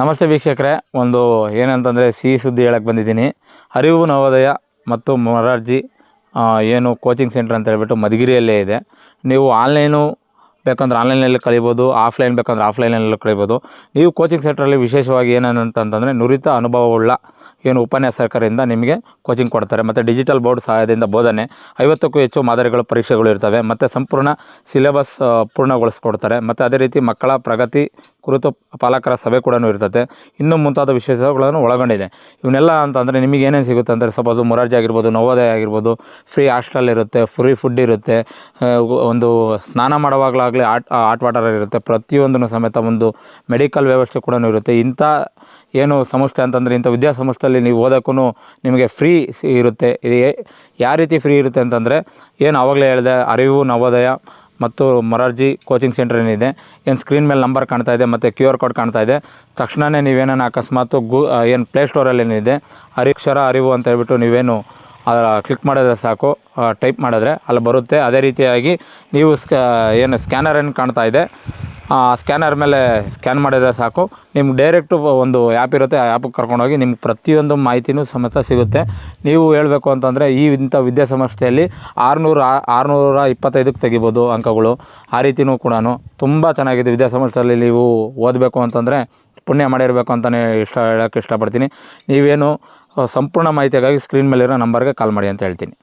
ನಮಸ್ತೆ ವೀಕ್ಷಕರೇ, ಒಂದು ಏನಂತಂದರೆ ಸಿಹಿ ಸುದ್ದಿ ಹೇಳಕ್ಕೆ ಬಂದಿದ್ದೀನಿ. ಅರಿವು ನವೋದಯ ಮತ್ತು ಮೊರಾರ್ಜಿ ಏನು ಕೋಚಿಂಗ್ ಸೆಂಟರ್ ಅಂತ ಹೇಳ್ಬಿಟ್ಟು ಮಧುಗಿರಿಯಲ್ಲೇ ಇದೆ. ನೀವು ಆನ್ಲೈನು ಬೇಕಂದ್ರೆ ಆನ್ಲೈನಲ್ಲಿ ಕಲಿಬೋದು ಆಫ್ಲೈನ್ ಬೇಕಂದ್ರೆ ಆಫ್ಲೈನಲ್ಲೂ ಕಲಿಬೋದು ನೀವು ಕೋಚಿಂಗ್ ಸೆಂಟ್ರಲ್ಲಿ ವಿಶೇಷವಾಗಿ ಏನಂತಂತಂದರೆ ನುರಿತ ಅನುಭವವುಳ್ಳ ಏನು ಉಪನ್ಯಾಸಕರಿಂದ ನಿಮಗೆ ಕೋಚಿಂಗ್ ಕೊಡ್ತಾರೆ. ಮತ್ತು ಡಿಜಿಟಲ್ ಬೋರ್ಡ್ ಸಹಾಯದಿಂದ ಬೋಧನೆ, ಐವತ್ತಕ್ಕೂ ಹೆಚ್ಚು ಮಾದರಿಗಳು, ಪರೀಕ್ಷೆಗಳು ಇರ್ತವೆ. ಮತ್ತು ಸಂಪೂರ್ಣ ಸಿಲೆಬಸ್ ಪೂರ್ಣಗೊಳಿಸ್ಕೊಡ್ತಾರೆ. ಮತ್ತು ಅದೇ ರೀತಿ ಮಕ್ಕಳ ಪ್ರಗತಿ ಕುರಿತು ಪಾಲಕರ ಸಭೆ ಕೂಡ ಇರ್ತದೆ ಇನ್ನೂ ಮುಂತಾದ ವಿಶೇಷಗಳನ್ನು ಒಳಗೊಂಡಿದೆ. ಇವನ್ನೆಲ್ಲ ಅಂತಂದರೆ ನಿಮಗೆ ಏನೇನು ಸಿಗುತ್ತೆ ಅಂದರೆ ಸಪೋಸ್ ಮೊರಾರ್ಜಿ ಆಗಿರ್ಬೋದು, ನವೋದಯ ಆಗಿರ್ಬೋದು, ಫ್ರೀ ಹಾಸ್ಟೆಲ್ ಇರುತ್ತೆ, ಫ್ರೀ ಫುಡ್ ಇರುತ್ತೆ ಒಂದು ಸ್ನಾನ ಮಾಡುವಾಗಲಾಗಲಿ ಆಟ್ ಆಟ್ ವಾಟರ್ ಇರುತ್ತೆ, ಪ್ರತಿಯೊಂದನ್ನು ಸಮೇತ ಒಂದು ಮೆಡಿಕಲ್ ವ್ಯವಸ್ಥೆ ಕೂಡ ಇರುತ್ತೆ. ಇಂಥ ಏನು ಸಂಸ್ಥೆ ಅಂತಂದರೆ ಇಂಥ ವಿದ್ಯಾಸಂಸ್ಥೆಯಲ್ಲಿ ನೀವು ಓದೋಕ್ಕೂ ನಿಮಗೆ ಫ್ರೀ ಇರುತ್ತೆ. ಇದು ಯಾವ ರೀತಿ ಫ್ರೀ ಇರುತ್ತೆ ಅಂತಂದರೆ, ಏನು ಆವಾಗಲೇ ಹೇಳಿದೆ, ಅರಿವು, ನವೋದಯ ಮತ್ತು ಮೊರಾರ್ಜಿ ಕೋಚಿಂಗ್ ಸೆಂಟರ್ ಏನಿದೆ, ಏನು ಸ್ಕ್ರೀನ್ ಮೇಲೆ ನಂಬರ್ ಕಾಣ್ತಾ ಇದೆ ಮತ್ತು ಕ್ಯೂ ಆರ್ ಕೋಡ್ ಕಾಣ್ತಾ ಇದೆ. ತಕ್ಷಣವೇ ನೀವೇನೇನು ಅಕಸ್ಮಾತ್ ಗೂ ಏನು ಪ್ಲೇಸ್ಟೋರಲ್ಲಿ ಏನಿದೆ, ಅರಿಕ್ಷರ ಅರಿವು ಅಂತ ಹೇಳ್ಬಿಟ್ಟು ನೀವೇನು ಕ್ಲಿಕ್ ಮಾಡಿದ್ರೆ ಸಾಕು. ಟೈಪ್ ಮಾಡಿದ್ರೆ ಅಲ್ಲಿ ಬರುತ್ತೆ. ಅದೇ ರೀತಿಯಾಗಿ ನೀವು ಸ್ಕ್ಯಾ ಏನು ಸ್ಕ್ಯಾನರ್ ಏನು ಕಾಣ್ತಾ ಇದೆ ಸ್ಕ್ಯಾನರ್ ಮೇಲೆ ಸ್ಕ್ಯಾನ್ ಮಾಡಿದರೆ ಸಾಕು. ನಿಮ್ಗೆ ಡೈರೆಕ್ಟು ಒಂದು ಆ್ಯಪ್ ಇರುತ್ತೆ, ಆ ಆ್ಯಪಿಗೆ ಕರ್ಕೊಂಡೋಗಿ ನಿಮ್ಗೆ ಪ್ರತಿಯೊಂದು ಮಾಹಿತಿನೂ ಸಮೇತ ಸಿಗುತ್ತೆ. ನೀವು ಹೇಳಬೇಕು ಅಂತಂದರೆ ಈ ಇಂಥ ವಿದ್ಯಾಸಂಸ್ಥೆಯಲ್ಲಿ ಆರುನೂರು, ಆರುನೂರ ಇಪ್ಪತ್ತೈದಕ್ಕೆ ತೆಗಿಬೋದು ಅಂಕಗಳು. ಆ ರೀತಿಯೂ ಕೂಡ ತುಂಬ ಚೆನ್ನಾಗಿದೆ ವಿದ್ಯಾಸಂಸ್ಥೆಯಲ್ಲಿ ನೀವು ಓದಬೇಕು ಅಂತಂದರೆ, ಪುಣ್ಯ ಮಾಡಿರಬೇಕು ಅಂತಲೇ ಇಷ್ಟ, ಹೇಳೋಕ್ಕೆ ಇಷ್ಟಪಡ್ತೀನಿ. ನೀವೇನು ಸಂಪೂರ್ಣ ಮಾಹಿತಿಗಾಗಿ ಸ್ಕ್ರೀನ್ ಮೇಲಿರೋ ನಂಬರ್ಗೆ ಕಾಲ್ ಮಾಡಿ ಅಂತ ಹೇಳ್ತೀನಿ.